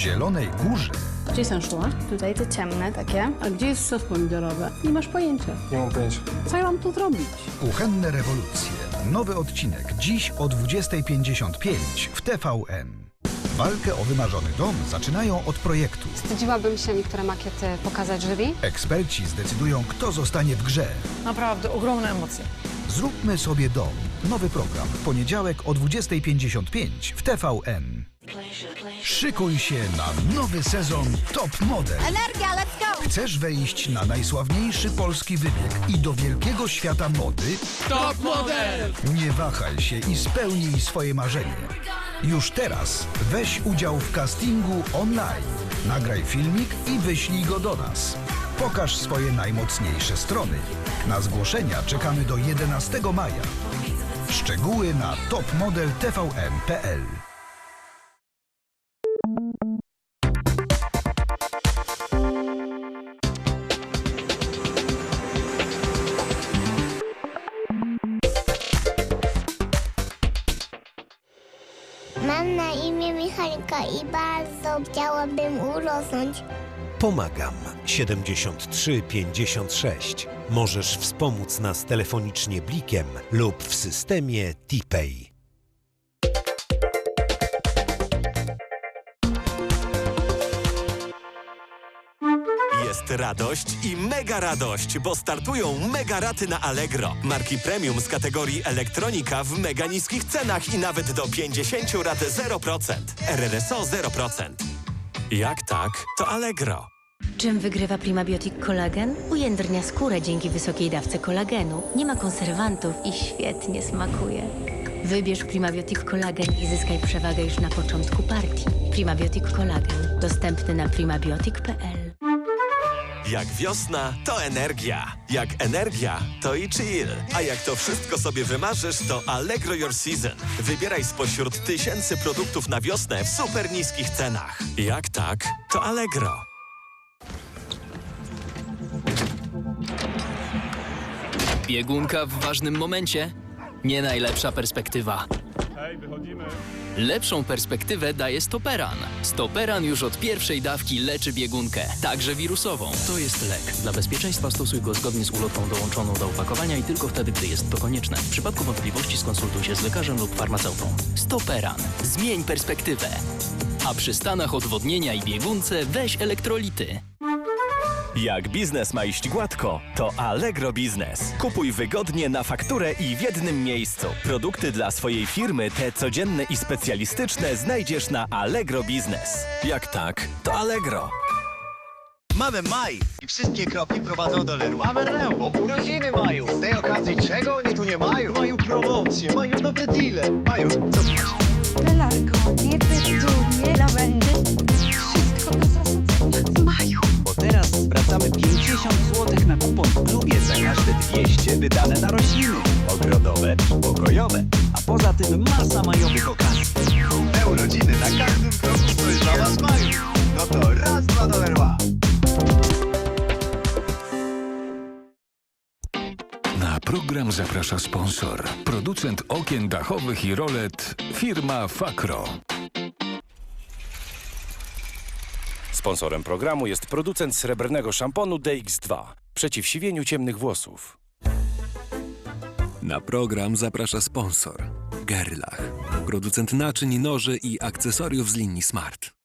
Zielonej Górze Gdzie jest anchoa? Tutaj te ciemne takie. A gdzie jest sos pomidorowy? Nie masz pojęcia. Nie mam pojęcia. Co ja mam tu zrobić? Kuchenne rewolucje. Nowy odcinek dziś o 20.55 w TVN. Walkę o wymarzony dom zaczynają od projektu. Wstydziłabym się niektóre makiety pokazać jury. Eksperci zdecydują, kto zostanie w grze. Naprawdę ogromne emocje. Zróbmy sobie dom. Nowy program w poniedziałek o 20.55 w TVN. Szykuj się na nowy sezon Top Model. Energia, let's go! Chcesz wejść na najsławniejszy polski wybieg i do wielkiego świata mody? Top model! Nie wahaj się i spełnij swoje marzenie. Już teraz weź udział w castingu online. Nagraj filmik i wyślij go do nas. Pokaż swoje najmocniejsze strony. Na zgłoszenia czekamy do 11 maja. Szczegóły na topmodeltvm.pl Mam na imię Michalika i bardzo chciałabym urosnąć. Pomagam 7356. Możesz wspomóc nas telefonicznie blikiem lub w systemie TPay. Jest radość i mega radość, bo startują mega raty na Allegro. Marki premium z kategorii elektronika w mega niskich cenach i nawet do 50 rat 0%. RRSO 0%. Jak tak, to Allegro. Czym wygrywa Primabiotic Kolagen? Ujędrnia skórę dzięki wysokiej dawce kolagenu. Nie ma konserwantów i świetnie smakuje. Wybierz Primabiotic Kolagen i zyskaj przewagę już na początku partii. Primabiotic Kolagen. Dostępny na primabiotic.pl Jak wiosna, to energia. Jak energia, to i chill. A jak to wszystko sobie wymarzysz, to Allegro Your Season. Wybieraj spośród tysięcy produktów na wiosnę w super niskich cenach. Jak tak, to Allegro. Biegunka w ważnym momencie. Nie najlepsza perspektywa. Lepszą perspektywę daje Stoperan. Stoperan już od pierwszej dawki leczy biegunkę, także wirusową. To jest lek. Dla bezpieczeństwa stosuj go zgodnie z ulotką dołączoną do opakowania i tylko wtedy, gdy jest to konieczne. W przypadku wątpliwości skonsultuj się z lekarzem lub farmaceutą. Stoperan. Zmień perspektywę. A przy stanach odwodnienia i biegunce weź elektrolity. Jak biznes ma iść gładko, to Allegro Biznes. Kupuj wygodnie na fakturę i w jednym miejscu. Produkty dla swojej firmy, te codzienne i specjalistyczne, znajdziesz na Allegro Biznes. Jak tak, to Allegro. Mamy maj i wszystkie kropki prowadzą do Leroy Merlin, bo urodziny mają. Z tej okazji czego oni tu nie mają? Mają promocje, mają dobre deale, mają... Co... Belarko, nie pedurnie, lawendy. 200 wydane na rośliny ogrodowe i pokojowe. A poza tym masa majowych okazji. Te urodziny na każdym kroku coś dla was mają. No to raz, dwa do Leroy. Na program zaprasza sponsor. Producent okien dachowych i rolet firma Fakro. Sponsorem programu jest producent srebrnego szamponu DX2 przeciw siwieniu ciemnych włosów. Na program zaprasza sponsor Gerlach, producent naczyń, noży i akcesoriów z linii Smart.